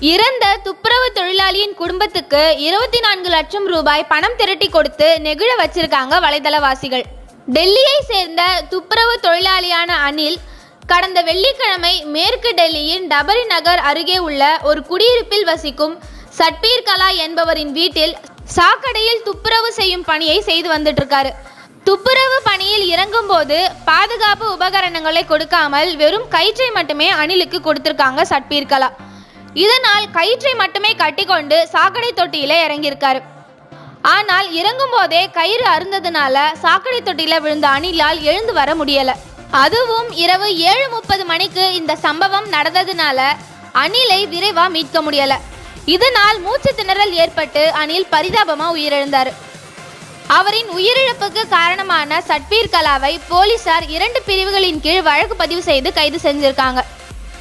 இறந்த துப்புரவு தொழிலாளியின் குடும்பத்துக்கு இருபத்தி நான்கு லட்சம் ரூபாய் பணம் திரட்டி கொடுத்து நெகிழ வச்சிருக்காங்க வலைதளவாசிகள். டெல்லியை சேர்ந்த துப்புரவு தொழிலாளியான அனில் கடந்த வெள்ளிக்கிழமை மேற்கு டெல்லியின் டபரி நகர் அருகே உள்ள ஒரு குடியிருப்பில் வசிக்கும் சட்பீர் கலா என்பவரின் வீட்டில் சாக்கடையில் துப்புரவு செய்யும் பணியை செய்து வந்துட்டு இருக்காரு துப்புரவு பணியில் இறங்கும்போது பாதுகாப்பு உபகரணங்களை கொடுக்காமல் வெறும் கயிற்றை மட்டுமே அணிலுக்கு கொடுத்திருக்காங்க சட்பீர் கலா. இதனால் கயிற்றை மட்டுமே கட்டிக்கொண்டு சாக்கடை தொட்டியில இறங்கியிருக்காரு. ஆனால் இறங்கும் போதே கயிறு அருந்ததுனால சாக்கடை தொட்டியில விழுந்த அணிலால் எழுந்து வர முடியல. அதுவும் இரவு ஏழு முப்பது மணிக்கு இந்த சம்பவம் நடந்ததுனால அணிலை விரைவா மீட்க முடியல. இதனால் மூச்சு திணறல் ஏற்பட்டு அணில் பரிதாபமா உயிரிழந்தார். அவரின் உயிரிழப்புக்கு காரணமான சட்பீர் கலாவை போலீசார் இரண்டு பிரிவுகளின் கீழ் வழக்கு பதிவு செய்து கைது செஞ்சிருக்காங்க.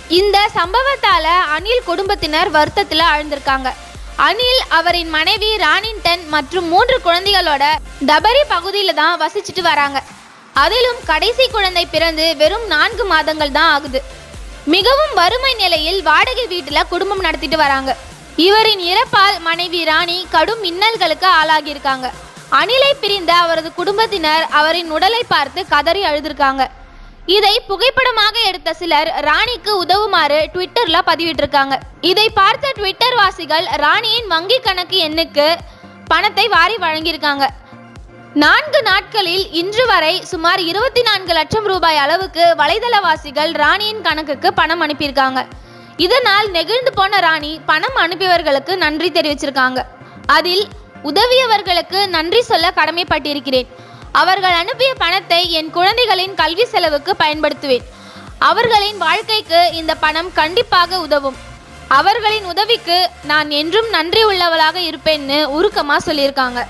இந்த சம்பவத்தால அனில் குடும்பத்தினர் வருத்தத்தில் ஆழ்ந்திருக்காங்க. அனில் அவரின் மனைவி ராணின்டன் மற்றும் மூன்று குழந்தைகளோட டபரி பகுதியில் தான் வசிச்சுட்டு வராங்க. அதிலும் கடைசி குழந்தை பிறந்து வெறும் நான்கு மாதங்கள் தான் ஆகுது. மிகவும் வறுமை நிலையில் வாடகை வீட்டில் குடும்பம் நடத்திட்டு வராங்க. இவரின் இறப்பால் மனைவி ராணி கடும் இன்னல்களுக்கு ஆளாகியிருக்காங்க. அனிலை பிரிந்த அவரது குடும்பத்தினர் அவரின் உடலை பார்த்து கதறி அழுதிருக்காங்க. இதை புகைப்படமாக எடுத்த சிலர் ராணிக்கு உதவுமாறு ட்விட்டர்ல பதிவிட்டிருக்காங்க. இதை பார்த்த ட்விட்டர் வாசிகள் ராணியின் வங்கி கணக்கு எண்ணுக்கு பணத்தை வாரி வழங்கியிருக்காங்க. நான்கு நாட்களில் இன்று வரை சுமார் இருபத்தி நான்கு லட்சம் ரூபாய் அளவுக்கு வலைதளவாசிகள் ராணியின் கணக்குக்கு பணம் அனுப்பியிருக்காங்க. இதனால் நெகிழ்ந்து போன ராணி பணம் அனுப்பியவர்களுக்கு நன்றி தெரிவிச்சிருக்காங்க. அதில் உதவியவர்களுக்கு நன்றி சொல்ல கடமைப்பட்டிருக்கிறேன். அவர்கள் அனுப்பிய பணத்தை என் குழந்தைகளின் கல்வி செலவுக்கு பயன்படுத்துவேன். அவர்களின் வாழ்க்கைக்கு இந்த பணம் கண்டிப்பாக உதவும். அவர்களின் உதவிக்கு நான் என்றும் நன்றி உள்ளவளாக இருப்பேன்னு உருக்கமாக சொல்லியிருக்காங்க.